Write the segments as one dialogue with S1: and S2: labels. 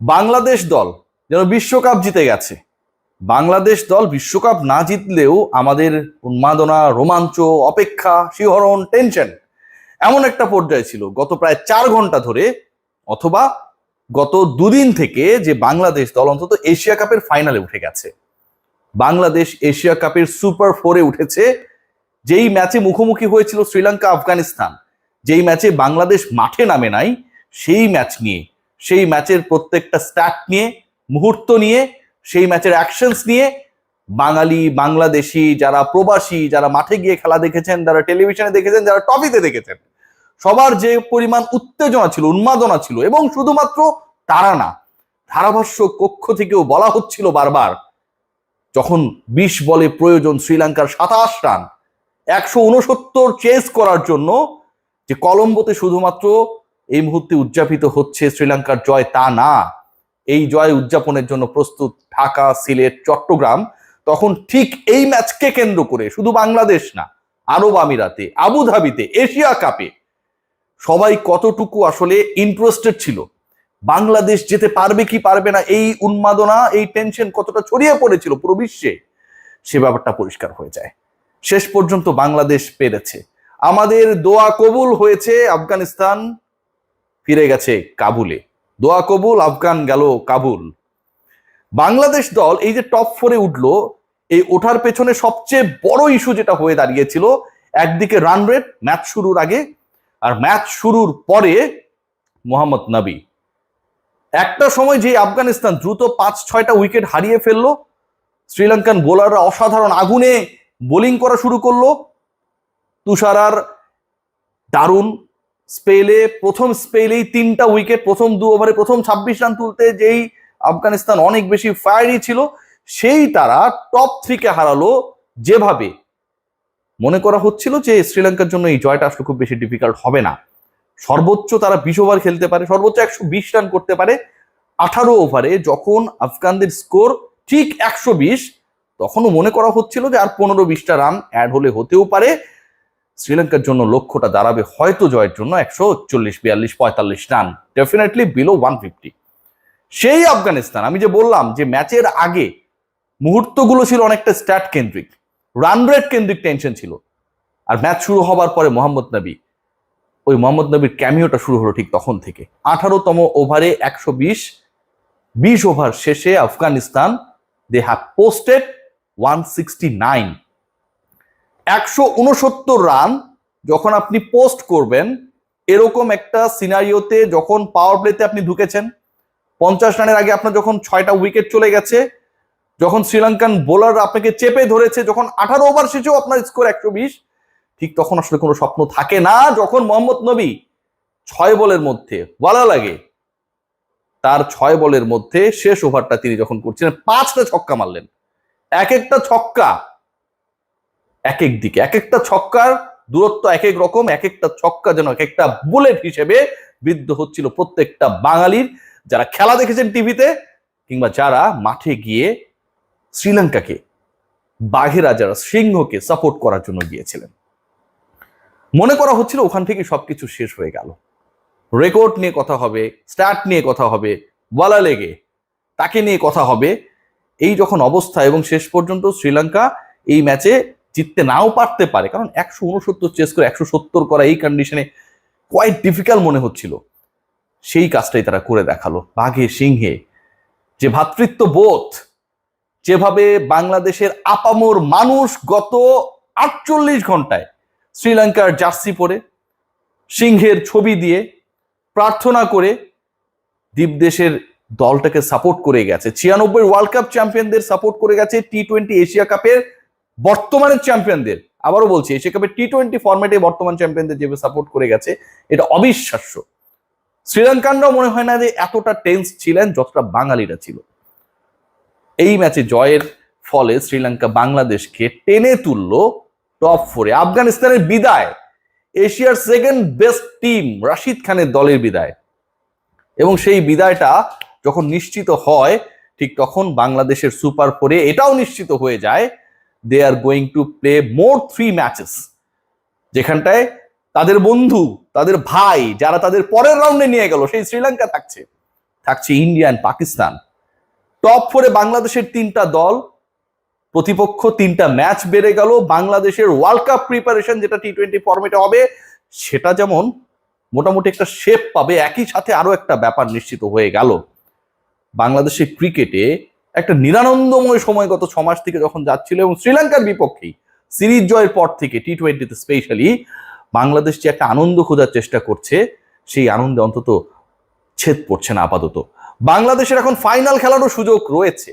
S1: বাংলাদেশ দল যেন বিশ্বকাপ জিতে গেছে। বাংলাদেশ দল বিশ্বকাপ না জিতলেও আমাদের উন্মাদনা, রোমাঞ্চ, অপেক্ষা, শিহরণ, টেনশন এমন একটা পর্যায়ে ছিল গত প্রায় চার ঘণ্টা ধরে অথবা গত দুদিন থেকে যে বাংলাদেশ দল অন্তত এশিয়া কাপের ফাইনালে উঠে গেছে। বাংলাদেশ এশিয়া কাপের সুপার ফোরে উঠেছে। যেই ম্যাচে মুখোমুখি হয়েছিল শ্রীলঙ্কা, আফগানিস্তান, যেই ম্যাচে বাংলাদেশ মাঠে নামে নাই, সেই ম্যাচ নিয়ে সেই ম্যাচের প্রত্যেকটা স্ট্যাট নিয়ে, মুহূর্ত নিয়ে, সেই ম্যাচের অ্যাকশনস নিয়ে, বাঙালি, বাংলাদেশি যারা প্রবাসী, যারা মাঠে গিয়ে খেলা দেখেছেন, যারা টেলিভিশনে দেখেছেন, যারা টপিতে দেখেছেন, সবার যে পরিমাণ উত্তেজনা ছিল, উন্মাদনা ছিল এবং শুধুমাত্র তারা না, ধারাভাষ্য কক্ষ থেকেও বলা হচ্ছিল বারবার, যখন বিশ বলে প্রয়োজন শ্রীলঙ্কার সাতাশ রান, একশো উনসত্তর চেস করার জন্য যে কলম্বোতে শুধুমাত্র এই মুহূর্তে উদযাপিত হচ্ছে শ্রীলঙ্কার জয় তা না। এই জয় উদযাপনের জন্য প্রস্তুত ঢাকা, সিলেট, চট্টগ্রাম। তখন ঠিক এই ম্যাচকে কেন্দ্র করে শুধু বাংলাদেশ না, আরব আমিরাতে, আবুধাবিতে, এশিয়া কাপে সবাই কতটুকু আসলে ইন্টারেস্টেড ছিল? বাংলাদেশ যেতে পারবে কি পারবে না, এই উন্মাদনা, এই টেনশন কতটা ছড়িয়ে পড়েছিল পুরো বিশ্বে, সে ব্যাপারটা পরিষ্কার হয়ে যায়। শেষ পর্যন্ত বাংলাদেশ পেরেছে। আমাদের দোয়া কবুল হয়েছে আফগানিস্তান ফিরে গেছে কাবুলে। দোয়া কবুল, আফগান গেল কাবুল। বাংলাদেশ দল এই যে টপ ফোরে উঠল, এই ওঠার পেছনে সবচেয়ে বড় ইস্যু যেটা হয়ে দাঁড়িয়েছিল, একদিকে রান রেট ম্যাচ শুরুর আগে, আর ম্যাচ শুরুর পরে মোহাম্মদ নবী। একটা সময় যে আফগানিস্তান দ্রুত পাঁচ, ছয়টা উইকেট হারিয়ে ফেলল, শ্রীলঙ্কান বোলাররা অসাধারণ আগুনে বোলিং করা শুরু করল তুষারার দারুণ স্পেলে, প্রথম স্পেলেই তিনটা উইকেট প্রথম দু ওভারে প্রথম ছাব্বিশ রান তুলতে যেই আফগানিস্তান অনেক বেশি ফায়ারি ছিল, সেই তারা টপ থ্রিকে হারালো যেভাবে। মনে করা হচ্ছিল যে শ্রীলঙ্কার জন্য এই জয়টা আসলে খুব বেশি ডিফিকাল্ট হবে না। সর্বোচ্চ তারা বিশ ওভার খেলতে পারে, সর্বোচ্চ একশো বিশ রান করতে পারে। আঠারো ওভারে যখন আফগানদের স্কোর ঠিক একশো বিশ, তখনও মনে করা হচ্ছিল যে আর পনেরো বিশটা রান অ্যাড হলে হতেও পারে। শ্রীলঙ্কার জন্য লক্ষ্যটা দাঁড়াবে হয়তো জয়ের জন্য একশো চল্লিশ, বিয়াল্লিশ, পঁয়তাল্লিশ run definitely below one fifty সেই আফগানিস্তান, আমি যে বললাম যে ম্যাচের আগে মুহূর্তগুলো ছিল অনেকটা স্ট্যাট কেন্দ্রিক রান রেট কেন্দ্রিক টেনশন ছিল। আর ম্যাচ শুরু হবার পরে মোহাম্মদ নবী, ওই মোহাম্মদ নবীর ক্যামিওটা শুরু হলো ঠিক তখন থেকে। আঠারোতম ওভারে একশো বিশ বিশ ওভার শেষে Afghanistan they have posted one sixty nine একশো উনসত্তর রান যখন আপনি পোস্ট করবেন, এরকম একটা সিনারিওতে যখন পাওয়ার প্লেতে আপনি ঢুকেছেন, পঞ্চাশ রানের আগে আপনার যখন ছয়টা উইকেট চলে গেছে, যখন শ্রীলঙ্কান বোলার আপনাকে চেপে ধরেছে, যখন আঠারো ওভার শেষেও আপনার স্কোর একশো বিশ, ঠিক তখন আসলে কোনো স্বপ্ন থাকে না। যখন মোহাম্মদ নবী ছয় বলের মধ্যে, বলা লাগে, তার ছয় বলের মধ্যে শেষ ওভারটা তিনি যখন করছিলেন, পাঁচটা ছক্কা মারলেন। এক একটা ছক্কা এক এক দিকে। এক একটা ছক্কার দূরত্ব এক এক রকম এক একটা ছক্কা যেন এক একটা বুলেট হিসেবে বিদ্ধ হচ্ছিল প্রত্যেকটা বাঙালির। যারা খেলা দেখেছেন টিভিতে কিংবা যারা মাঠে গিয়ে শ্রীলঙ্কাকে, বাঘেরা যারা সিংহকে সাপোর্ট করার জন্য গিয়েছিলেন। মনে করা হচ্ছিল ওখান থেকে সবকিছু শেষ হয়ে গেল। রেকর্ড নিয়ে কথা হবে স্টার্ট নিয়ে কথা হবে, বলা লেগে তাকে নিয়ে কথা হবে। এই যখন অবস্থা এবং শেষ পর্যন্ত শ্রীলঙ্কা এই ম্যাচে জিততে নাও পারতে পারে। কারণ একশো উনসত্তর চেস করে একশো সত্তর করা এই কন্ডিশনে কোয়াইট ডিফিকাল্ট মনে হচ্ছিল। সেই কাজটাই তারা করে দেখাল বাঘে সিংহে। যে ভ্রাতৃত্ব বোধ, যেভাবে বাংলাদেশের আপামোর মানুষ গত আটচল্লিশ ঘন্টায় শ্রীলঙ্কার জার্সি পরে সিংহের ছবি দিয়ে প্রার্থনা করে দ্বীপদেশের দলটাকে সাপোর্ট করে গেছে। ছিয়ানব্বই ওয়ার্ল্ড কাপ চ্যাম্পিয়নদের সাপোর্ট করে গেছে টি টোয়েন্টি এশিয়া কাপের বর্তমানের চ্যাম্পিয়নদের, আবারও বলছি এশিয়া কাপের টি টোয়েন্টি ফর্মেটে বর্তমান চ্যাম্পিয়নদের যেভাবে সাপোর্ট করে গেছে, এটা অবিশ্বাস্য। শ্রীলঙ্কানরাও মনে হয় না যে এতটা টেন্স ছিলেন যতটা বাঙালিরা ছিল। এই ম্যাচে জয়ের ফলে শ্রীলঙ্কা বাংলাদেশকে টেনে তুললো টপ ফোরে আফগানিস্তানের বিদায়, এশিয়ার সেকেন্ড বেস্ট টিম রাশিদ খানের দলের বিদায়। এবং সেই বিদায়টা যখন নিশ্চিত হয়, ঠিক তখন বাংলাদেশের সুপার ফোরে এটাও নিশ্চিত হয়ে যায় they are going to play more three matches যেখানটায় তাদের বন্ধু, তাদের ভাই, যারা তাদের পরের রাউন্ডে নিয়ে গেল, সেই শ্রীলঙ্কা থাকছে। থাকছে ইন্ডিয়া অ্যান্ড পাকিস্তান টপ ফোরে বাংলাদেশের তিনটা দল, প্রতিপক্ষ তিনটা ম্যাচ বেড়ে গেল। বাংলাদেশের ওয়ার্ল্ড কাপ প্রিপারেশন যেটা টি টোয়েন্টি ফর্মেটে হবে, সেটা যেমন মোটামুটি একটা শেপ পাবে, একই সাথে আরও একটা ব্যাপার নিশ্চিত হয়ে গেল। বাংলাদেশের ক্রিকেটে একটা নিরানন্দময় সময় গত ছ মাস থেকে যখন যাচ্ছিল এবং শ্রীলঙ্কার বিপক্ষেই সিরিজ জয়ের পর থেকে টি টোয়েন্টিতে স্পেশালি বাংলাদেশ যে একটা আনন্দ খোঁজার চেষ্টা করছে, সেই আনন্দে অন্তত ছেদ পড়ছে না আপাতত। বাংলাদেশের এখন ফাইনাল খেলারও সুযোগ রয়েছে।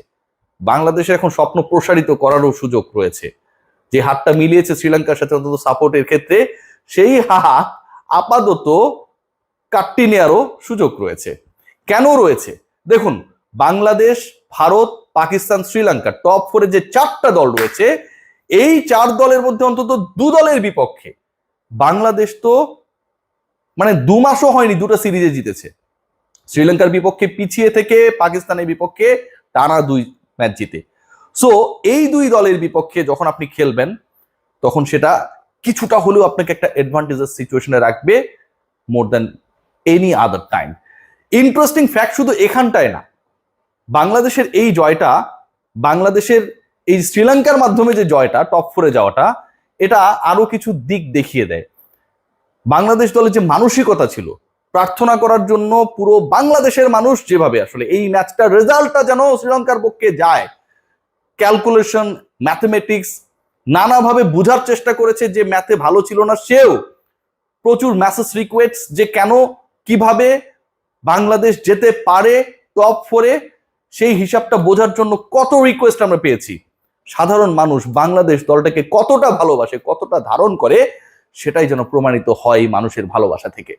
S1: বাংলাদেশের এখন স্বপ্ন প্রসারিত করারও সুযোগ রয়েছে। যে হাতটা মিলিয়েছে শ্রীলঙ্কার সাথে অন্তত সাপোর্টের ক্ষেত্রে, সেই হাত আপাতত কাটটি নেওয়ারও সুযোগ রয়েছে। কেন রয়েছে? দেখুন, বাংলাদেশ ভারত, পাকিস্তান, শ্রীলঙ্কা টপ ফোরে যে চারটা দল রয়েছে, এই চার দলের মধ্যে অন্তত দু দলের বিপক্ষে বাংলাদেশ তো মানে দু মাসও হয়নি দুটো সিরিজে জিতেছে। শ্রীলঙ্কার বিপক্ষে পিছিয়ে থেকে পাকিস্তানের বিপক্ষে টানা দুই ম্যাচ জিতে। সো এই দুই দলের বিপক্ষে যখন আপনি খেলবেন, তখন সেটা কিছুটা হলেও আপনাকে একটা অ্যাডভান্টেজের সিচুয়েশনে রাখবে more than any other time interesting fact শুধু এখানটায় না বাংলাদেশের এই জয়টা, বাংলাদেশের এই শ্রীলঙ্কার মাধ্যমে যে জয়টা টপ ফোরে যাওয়াটা, এটা আরও কিছু দিক দেখিয়ে দেয়। বাংলাদেশ দলের যে মানসিকতা ছিল, প্রার্থনা করার জন্য পুরো বাংলাদেশের মানুষ যেভাবে আসলে এই ম্যাচটার রেজাল্টটা যেন শ্রীলঙ্কার পক্ষে যায় ক্যালকুলেশন ম্যাথমেটিক্স নানাভাবে বোঝার চেষ্টা করেছে যে ম্যাথে ভালো ছিল না সেও, প্রচুর ম্যাসেজ রিকোয়েস্ট যে কেন, কীভাবে বাংলাদেশ যেতে পারে টপ ফোরে সেই হিসাবটা বোঝার জন্য কত রিকোয়েস্ট আমরা পেয়েছি। সাধারণ মানুষ বাংলাদেশ দলটাকে কতটা ভালোবাসে, কতটা ধারণ করে, সেটাই যেন প্রমাণিত হয় মানুষের ভালোবাসা থেকে।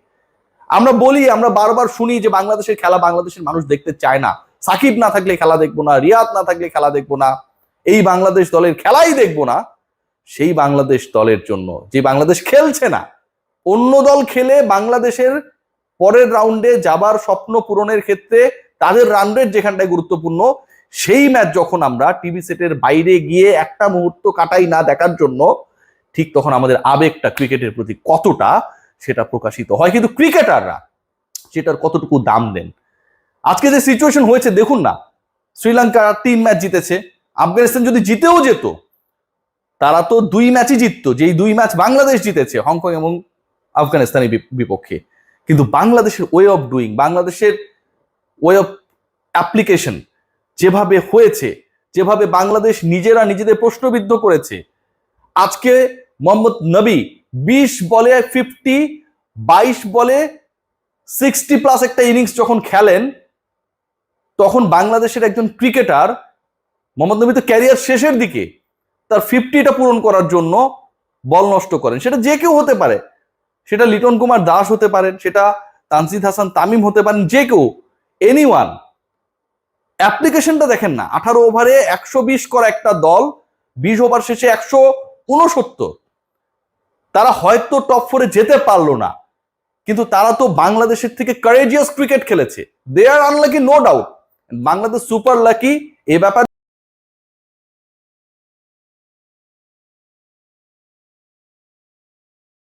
S1: আমরা বলি, আমরা বারবার শুনি যে বাংলাদেশের খেলা বাংলাদেশের মানুষ দেখতে চায় না। সাকিব না থাকলে খেলা দেখব না, রিয়াদ না থাকলে খেলা দেখব না, এই বাংলাদেশ দলের খেলাই দেখব না, সেই বাংলাদেশ দলের জন্য। যে বাংলাদেশ খেলছে না, অন্য দল খেলে বাংলাদেশের পরের রাউন্ডে যাবার স্বপ্ন পূরণের ক্ষেত্রে তাদের রান রেট যেখানটায় গুরুত্বপূর্ণ, সেই ম্যাচ যখন আমরা টিভি সেটের বাইরে গিয়ে একটা মুহূর্ত কাটাই না দেখার জন্য, ঠিক তখন আমাদের আবেগটা ক্রিকেটের প্রতি কতটা সেটা প্রকাশিত হয়। কিন্তু ক্রিকেটাররা সেটার কতটুকু দাম দেন? আজকে যে সিচুয়েশন হয়েছে, দেখুন না, শ্রীলঙ্কা তিন ম্যাচ জিতেছে, আফগানিস্তান যদি জিতেও যেত, তারা তো দুই ম্যাচই জিততো, যেই দুই ম্যাচ বাংলাদেশ জিতেছে, হংকং এবং আফগানিস্তানের বিপ- বিপক্ষে। কিন্তু বাংলাদেশের ওয়ে অফ ডুইং বাংলাদেশের ওয়ে অফ অ্যাপ্লিকেশন যেভাবে হয়েছে, যেভাবে বাংলাদেশ নিজেরা নিজেদের প্রশ্নবিদ্ধ করেছে। আজকে মোহাম্মদ নবী বিশ বলে ফিফটি বাইশ বলে সিক্সটি প্লাস একটা ইনিংস যখন খেলেন, তখন বাংলাদেশের একজন ক্রিকেটার মোহাম্মদ নবী তো ক্যারিয়ার শেষের দিকে তার ফিফটিটা পূরণ করার জন্য বল নষ্ট করেন। সেটা যে কেউ হতে পারে। সেটা লিটন কুমার দাস হতে পারেন, সেটা তানসিদ হাসান তামিম হতে পারেন, যে কেউ। এনি ওয়ান অ্যাপ্লিকেশনটা দেখেন না, আঠারো ওভারে একশো বিশ করা একটা দল, বিশ ওভার শেষে একশো উনসত্তর। তারা হয়তো টপ ফোরে যেতে পারল না, কিন্তু তারা তো বাংলাদেশের থেকে কারেজিয়াস ক্রিকেট খেলেছে। They are unlucky no doubt Bangladesh super lucky এ ব্যাপারে